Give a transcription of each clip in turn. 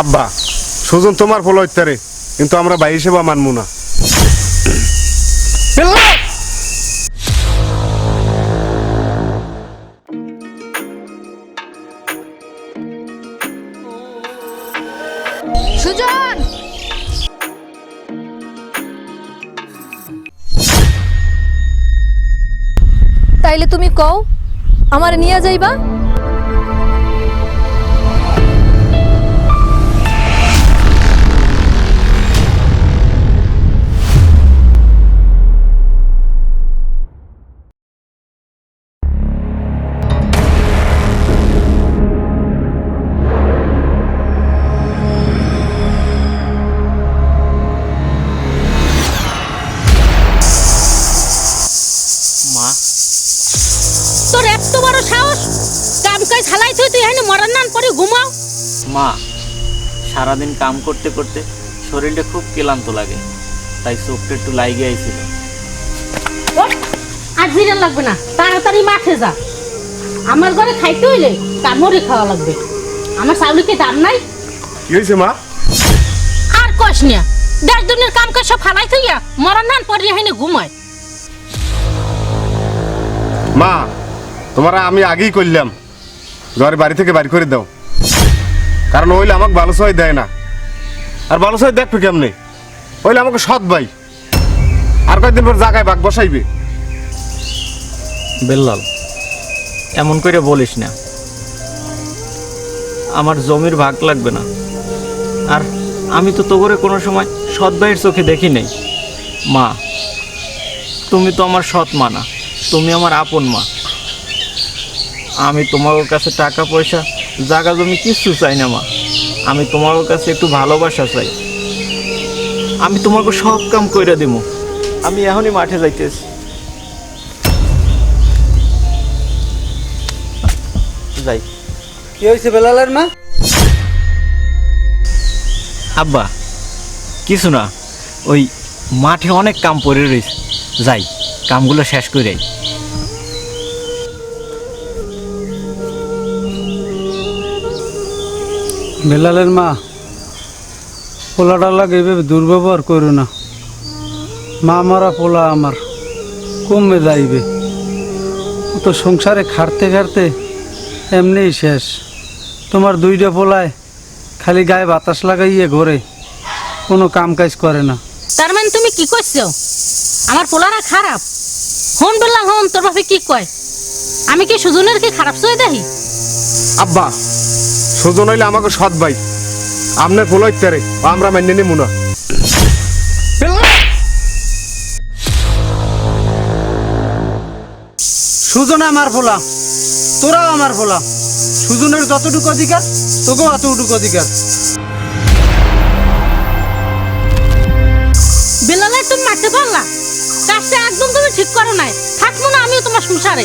আব্বা, সুজন তোমার ফল ইত্যারে কিন্তু আমরা ভাই হিসেবে মানবো না। তাইলে তুমি কও, আমার নিয়ে যাইবা? মরার নান পরে ঘুমাও। মা সারাদিন কাম করতে করতে শরীরটা খুব ক্লান্ত লাগে তাই চোখটা একটু লাইগে আইছিল। আর জিরান লাগবে না তাড়াতাড়ি মাঠে যা। আমার ঘরে খাইতে হইলে কামড়ে খাওয়া লাগবে। আমার চাউলিকে দাম নাই? কি হয়েছে মা? আর কস নিয়া দেশ দুনিয়ার কাম কাজ সব হালাই তুইয়া মরার নান পরে এখানে ঘুমায়। মা তোমারা আমি আগেই করলাম ঘরে বাড়ি থেকে বাড়ি করে দাও। কারণ ওইলে আমাকে ভালো সহায় দেয় না। আর ভালো সহায় দেখবে কেমনে? ওইলে আমাকে সৎ ভাই। আর কয়েকদিন পর জায়গায় বাঘ বসাইবে। বেল্লাল, এমন করে বলিস না। আমার জমির ভাগ লাগবে না। আর আমি তো তোগরে কোনো সময় সৎ ভাইয়ের চোখে দেখি নাই। মা, তুমি তো আমার সৎ মা না। তুমি আমার আপন মা। আমি তোমার কাছে টাকা পয়সা জায়গা জমি কিচ্ছু চাই না মা। আমি তোমার কাছে একটু ভালোবাসা চাই। আমি তোমাকে সব কাম কইরা দিব আমি এখনই মাঠে যাইতেছি। যাই। কি হয়েছে বেলালের মা? আব্বা কিছু না। ওই মাঠে অনেক কাম পড়ে রয়েছে যাই কামগুলো শেষ করে বেলালের মা পোলাটা লাগে এভাবে দুর্ব্যবহার করো না? মা মারা পোলা আমার কমে যাইবে তো সংসারে খাটতে খাটতে এমনিই শেষ। তোমার দুইটা পোলায় খালি গায়ে বাতাস লাগাইয়ে ঘরে কোনো কাম কাজ করে না। তার মানে তুমি কি করছ? আমার পোলারা খারাপ। হন বললাম হন তোর বাপে কি কয়? আমি কি সুজনের কি খারাপ চয়ে দেখি? আব্বা সুজন হইলে আমাকে সৎ ভাই। আপনার ফলো ইত্যারে আমরা মান্য নেব না। সুজন আমার পোলা তোরাও আমার পোলা সুজনের যতটুকু অধিকার তোকেও অতটুকু অধিকার। বেলালে তুমি মারতে পারলা? কাজটা একদম তুমি ঠিক করো নাই। থাকব না আমিও তোমার সংসারে।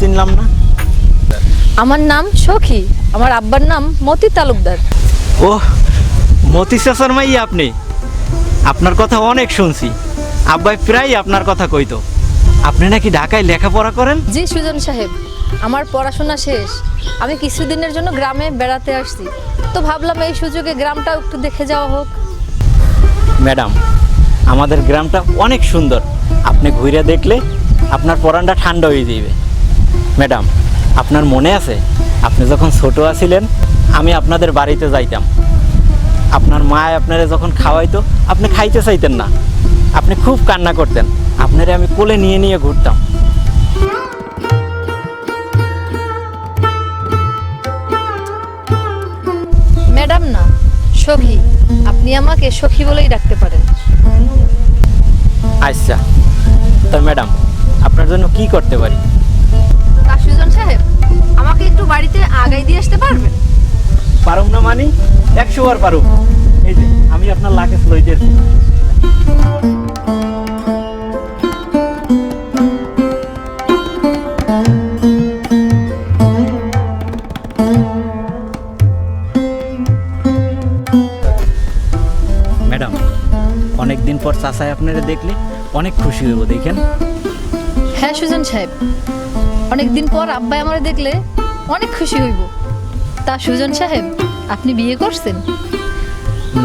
চিনলাম না। আমার নাম সখী আমার আব্বার নাম মতি তালুকদার। ও মতি চাচার মাই আপনি। আপনার কথা অনেক শুনছি। আব্বাই প্রায় আপনার কথা কইতো। আপনি নাকি ঢাকায় লেখাপড়া করেন? জি সুজন সাহেব আমার পড়াশোনা শেষ। আমি কিছুদিনের জন্য গ্রামে বেড়াতে আসছি। তো ভাবলাম এই সুযোগে গ্রামটাও একটু দেখে যাওয়া হোক। ম্যাডাম আমাদের গ্রামটা অনেক সুন্দর। আপনি ঘুরে দেখলে আপনার পরানটা ঠান্ডা হয়ে যাবে ম্যাডাম আপনার মনে আছে? আপনি যখন ছোট আছিলেন আমি আপনাদের বাড়িতে যাইতাম। আপনার মা আপনারে যখন খাওয়াইতো আপনি খাইতে চাইতেন না। আপনি খুব কান্না করতেন। আপনারে আমি কোলে নিয়ে নিয়ে ঘুরতাম। ম্যাডাম না সখী। আপনি আমাকে সখী বলেই ডাকতে পারেন। আচ্ছা। তো ম্যাডাম আপনার জন্য কি করতে পারি? সুজন সাহেব আমাকে একটু বাড়িতে আগাই দিয়ে আসতে পারবেন? পারুম না মানি? একশো বার পারুম। এই যে আমি আপনার লাকেজ লইতে ম্যাডাম অনেকদিন পর চাচাই আপনারা দেখলে অনেক খুশি হইব দেখেন। হ্যাঁ সুজন সাহেব। অনেক দিন পর আব্বাই আমার দেখলে অনেক খুশি হইব। তা সুজন সাহেব আপনি বিয়ে করছেন?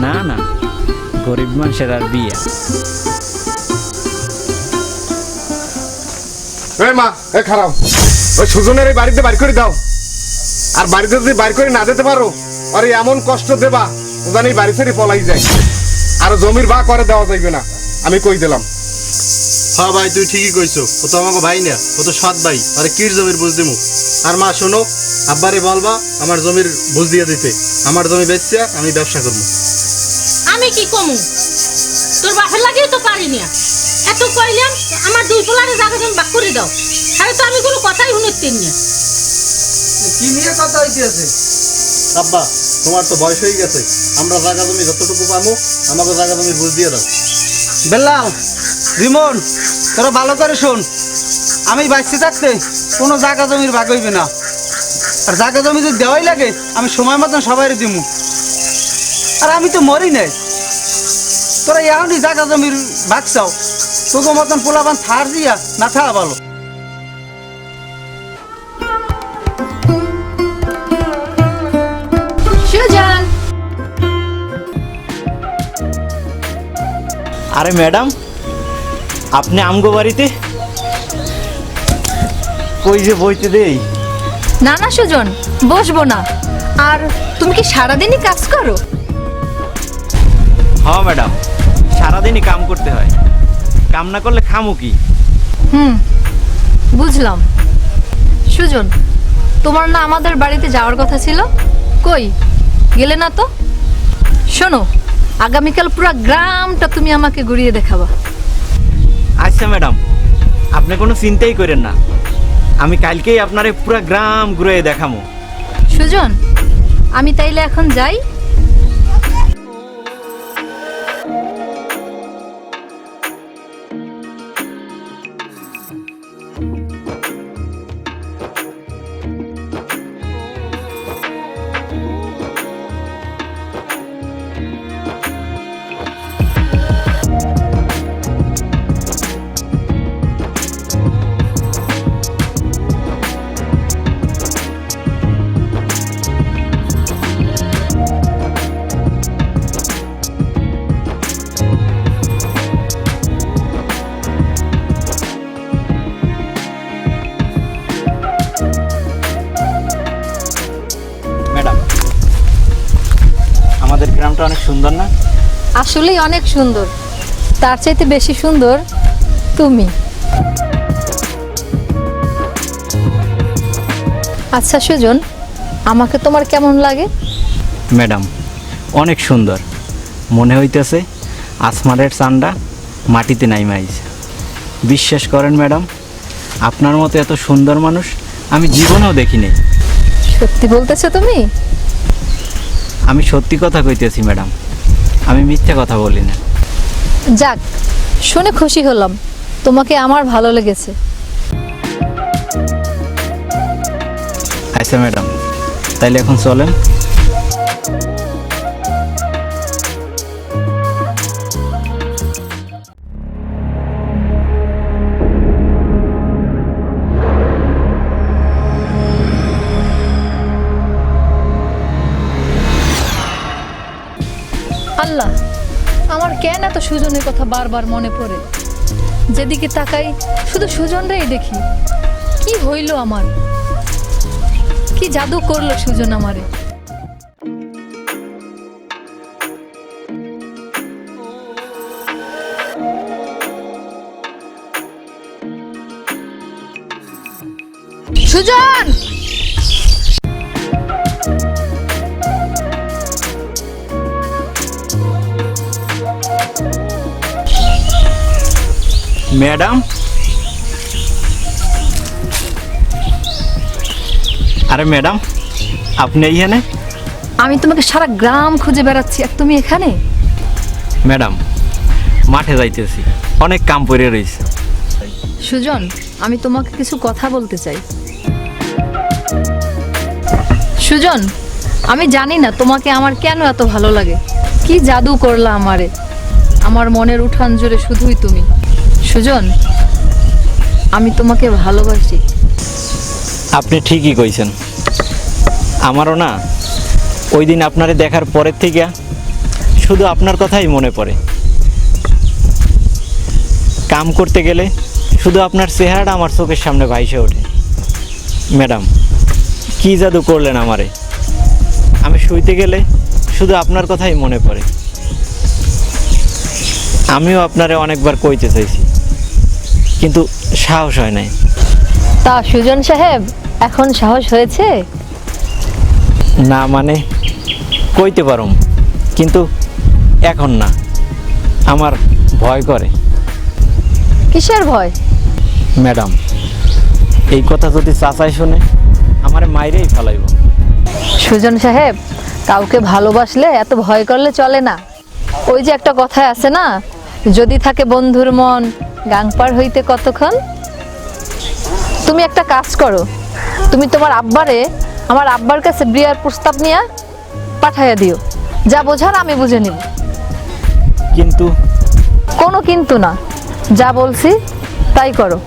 না না গরিব মানুষের আর বিয়ে। এই মা এ খারাপ। ওই সুজনের এই বাড়িতে বাড়ি করে দাও। আর বাড়িতে যদি বাড়ি করে না যেতে পারো আরে এমন কষ্ট দেবা ও জানি বাড়ি ছেড়ে পলাই যায়। আর জমির বা করে দেওয়া যাইবে না। আমি কই দিলাম। হ্যাঁ ভাই তুই ঠিকই কইছো। ও তো আমাকে ভাই না ও তো সৎ ভাই। আরে কির জমির বুঝ দিমু? আর মা শোনো আব্বারে বলবা আমার জমির বুঝ দিয়ে দিতে। আমার জমি বেচছে আমি ব্যবসা করব। আমি কি কমু? তোর বাপের লাগিয়ে তো পারি না। এত কইলাম আমার দুই পোলারে জায়গা জমি বাক করে দাও। আরে তো আমি কোনো কথাই শুনেছি না। কি নিয়ে কথা হইতেছে? আব্বা তোমার তো বয়স হয়ে গেছে। আমরা জায়গা জমি যতটুকু পাবো আমাকে জায়গা জমির বুঝ দিয়ে দাও। বেল্লাল, রিমন, তোরা ভালো করে শোন। আমি বাঁচতে থাকতে কোনো জায়গা জমির ভাগ হইবে না। আর জায়গা জমি যদি দেওয়াই লাগে, আমি সময় মতন সবাই দিব আর আমি তো মরি নাই। তোরা এখনই জায়গা জমির ভাগ চাও। তোকে মতন পোলাবান থার দিয়া না থা ভালো। আরে ম্যাডাম আপনি আমগো বাড়িতে? কই যে বইতে দেই? না না সুজন বসবো না। আর তুমি কি সারাদিনই কাজ করো? হ্যাঁ ম্যাডাম সারাদিনই কাম করতে হয়। কাম না করলে খামু কি? হুম বুঝলাম। সুজন তোমার না আমাদের বাড়িতে যাওয়ার কথা ছিল? কই গেলে না তো? শোনো আগামীকাল পুরো গ্রামটা তুমি আমাকে ঘুরিয়ে দেখাবা। আচ্ছা ম্যাডাম আপনি কোনো চিন্তাই করেন না। আমি কালকেই আপনারে পুরো গ্রাম ঘুরে দেখামো। সুজন আমি তাইলে এখন যাই। সুন্দর না? আসলেই অনেক সুন্দর। তার চাইতে বেশি সুন্দর তুমি। আচ্ছা সুজন আমাকে তোমার কেমন লাগে? ম্যাডাম অনেক সুন্দর। মনে হইতেছে আসমানের চান্ডা মাটিতে নাইমাইছে বিশ্বাস করেন ম্যাডাম আপনার মতো এত সুন্দর মানুষ আমি জীবনেও দেখিনি। সত্যি বলতেছো তুমি? আমি সত্যি কথা কইতেছি ম্যাডাম। আমি মিথ্যে কথা বলি না। যাক শুনে খুশি হলাম। তোমাকে আমার ভালো লেগেছে। আচ্ছা ম্যাডাম। তাইলে এখন চলেন। সুজনের কথা বারবার মনে পড়ে। যেদিকে তাকাই, শুধু সুজনরাই দেখি। কি হইল আমার? কি জাদু করল সুজন আমারে? সুজন! ম্যাডাম। আরে ম্যাডাম আপনি এইখানে আমি তোমাকে সারা গ্রাম খুঁজে বেড়াচ্ছি আর তুমি এখানে? ম্যাডাম মাঠে যাইতেছি। অনেক কাম পড়ে রয়েছে সুজন আমি তোমাকে কিছু কথা বলতে চাই। সুজন আমি জানি না তোমাকে আমার কেন এত ভালো লাগে। কি জাদু করলা আমারে? আমার মনের উঠান জুড়ে শুধুই তুমি। সুজন, আমি তোমাকে ভালোবাসি। আপনি ঠিকই কইছেন। আমারও না ওই দিন আপনারে দেখার পরের থেকে শুধু আপনার কথাই মনে পড়ে। কাম করতে গেলে শুধু আপনার চেহারাটা আমার চোখের সামনে ভাইসে ওঠে। ম্যাডাম, কি জাদু করলেন আমারে? আমি শুইতে গেলে শুধু আপনার কথাই মনে পড়ে। আমিও আপনারে অনেকবার কইতে চাইছি। কিন্তু সাহস হয় নাই। তা সুজন সাহেব এখন সাহস হয়েছে? না মানে কইতে পারুম কিন্তু এখন না। আমার ভয় করে। কিসের ভয়? ম্যাডাম এই কথা যদি চাচাই শুনে আমার মাইরেই ফেলাইব। সুজন সাহেব কাউকে ভালোবাসলে এত ভয় করলে চলে না। ওই যে একটা কথায় আছে না যদি থাকে বন্ধুর মন গাংপার হইতে কতক্ষণ? তুমি একটা কাজ করো। তুমি তোমার আব্বারে আমার আব্বার কাছে বিয়ার প্রস্তাব নিয়ে পাঠাইয়া দিও। যা বোঝার আমি বুঝে নিব। কিন্তু? কোনো কিন্তু না। যা বলছি তাই করো।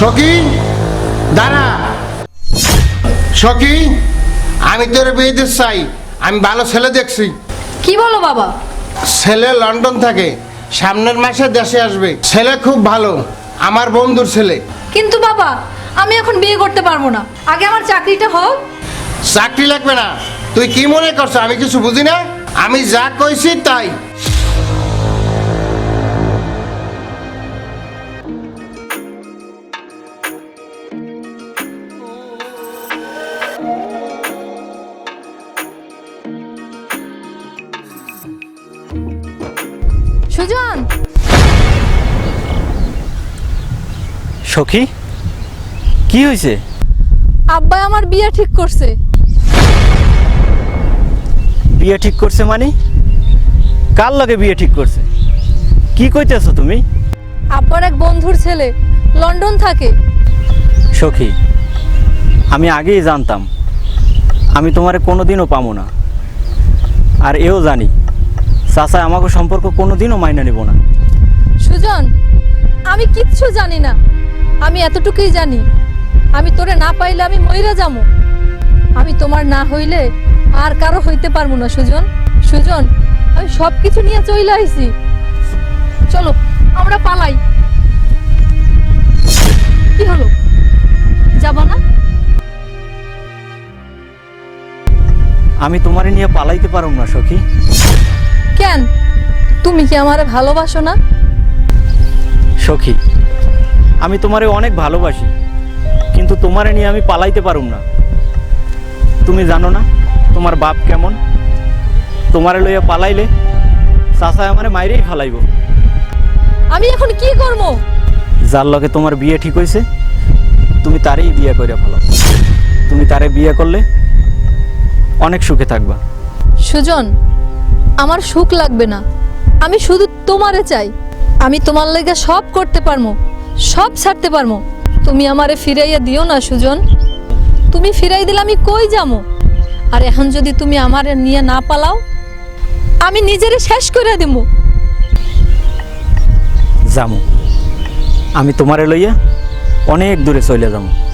সখী দাঁড়া। সখী আমি তোর বিয়ে দিতে চাই। আমি ভালো ছেলে দেখছি। কি বলো বাবা? ছেলে লন্ডন থাকে সামনের মাসে দেশে আসবে। ছেলে খুব ভালো আমার বন্ধুর ছেলে। কিন্তু বাবা আমি এখন বিয়ে করতে পারব না। আগে আমার চাকরিটা হোক। চাকরি লাগবে না। তুই কি মনে করছ? আমি কিছু বুঝি না? আমি যা কইছি তাই। সুজন! সখী? কি হয়েছে? আব্বা আমার বিয়ে ঠিক করছে। বিয়ে ঠিক করছে মানে? কার লগে বিয়ে ঠিক করছে? কি কইতেছো তুমি? আব্বার এক বন্ধুর ছেলে লন্ডন থাকে। সখী আমি আগেই জানতাম। আমি তোমারে কোনোদিনও পাবো না। আর এও জানি। চাচা আমাকে সম্পর্ক কোনোদিনও মাইনা নেব না। সুজন, আমি কিচ্ছু জানি না। আমি এতটুকুই জানি। আমি তোরে না পাইলে আমি মইরা যাব আমি তোমার না হইলে আর কারও হইতে পারব না, সুজন। সুজন, আমি সব কিছু নিয়ে চলে আইছি। চলো, আমরা পালাই। কি হলো? যাব না? আমি তোমারে নিয়ে পালাইতে পারব না সখী। কেন? তুমি কি আমারে ভালোবাসো না? সখী আমি তোমারে অনেক ভালোবাসি কিন্তু তোমারে নিয়ে আমি পালাইতে পারুম না। তুমি জানো না তোমার বাপ কেমন? তোমারে লইয়া পালাইলে চাচা আমারে মাইরেই ফালাইব। আমি এখন কি করব? যার লগে তোমার বিয়ে ঠিক হয়েছে তুমি তারই বিয়ে করে ফেলো তুমি তারে বিয়ে করলে অনেক সুখে থাকবা। সুজন আমার সুখ লাগবে না। আমি শুধু তোমারে চাই। আমি তোমার লেগে সব করতে পারব সব ছাড়তে পারব। তুমি আমারে ফিরাইয়া দিও না সুজন। তুমি ফিরাই দিলে আমি কই যাব? আর এখন যদি তুমি আমারে নিয়ে না পালাও আমি নিজেরে শেষ করে দেবো। যামু। আমি তোমারে লইয়া অনেক দূরে চলে যাব